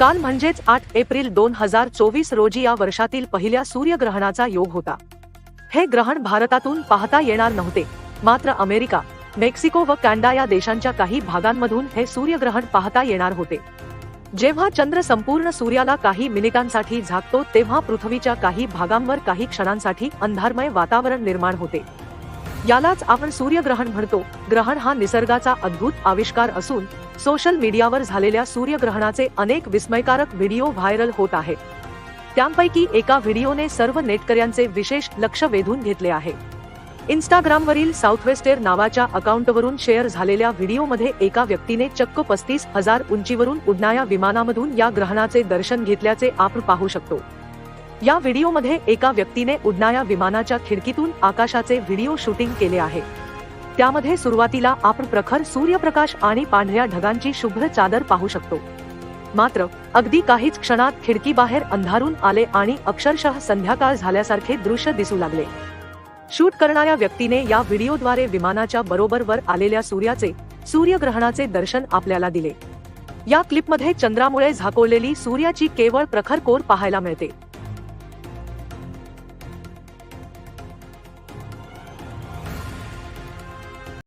काल म्हणजेच आठ एप्रिल दोन हजार चोवीस रोजी या वर्षातील पहिल्या सूर्यग्रहणाचा योग होता. हे ग्रहण भारतातून पाहता येणार नव्हते. मात्र अमेरिका मेक्सिको व कॅनडा या देशांच्या काही भागांमधून हे सूर्यग्रहण पाहता येणार होते. जेव्हा चंद्र संपूर्ण सूर्याला काही मिनिटांसाठी झाकतो तेव्हा पृथ्वीच्या काही भागांवर काही क्षणांसाठी अंधारमय वातावरण निर्माण होते. यालाच आपण सूर्यग्रहण म्हणतो. ग्रहण हा निसर्गाचा अद्भुत आविष्कार असून सोशल मीडियावर झालेल्या सूर्यग्रहणाचे अनेक विस्मयकारक व्हिडिओ व्हायरल होत आहेत त्यांपैकी एका व्हिडिओने सर्व नेटकऱ्यांचे विशेष लक्ष वेधून घेतले आहे. इंस्टाग्रामवरील साऊथवेस्टेर नावाच्या अकाउंटवरून शेअर झालेल्या व्हिडिओमध्ये एका व्यक्तीने चक्क पस्तीस हजार उंचीवरून उडणाऱ्या विमानामधून या ग्रहणाचे दर्शन घेतल्याचे आपण पाहू शकतो. या व्हिडिओमध्ये एका व्यक्तीने उडणाऱ्या विमानाच्या खिडकीतून आकाशाचे व्हिडिओ शूटिंग केले आहे. त्यामध्ये सुरुवातीला आपण प्रखर सूर्यप्रकाश आणि पांढऱ्या ढगांची शुभ्र चादर पाहू शकतो. मात्र अगदी काहीच क्षणात खिडकीबाहेर अंधारून आले आणि अक्षरशः संध्याकाळ झाल्यासारखे दृश्य दिसू लागले. शूट करणाऱ्या व्यक्तीने या व्हिडिओद्वारे विमानाच्या बरोबर वर आलेल्या सूर्याचे सूर्यग्रहणाचे दर्शन आपल्याला दिले. या क्लिपमध्ये चंद्रामुळे झाकोळलेली सूर्याची केवळ प्रखर कोर पाहायला मिळते.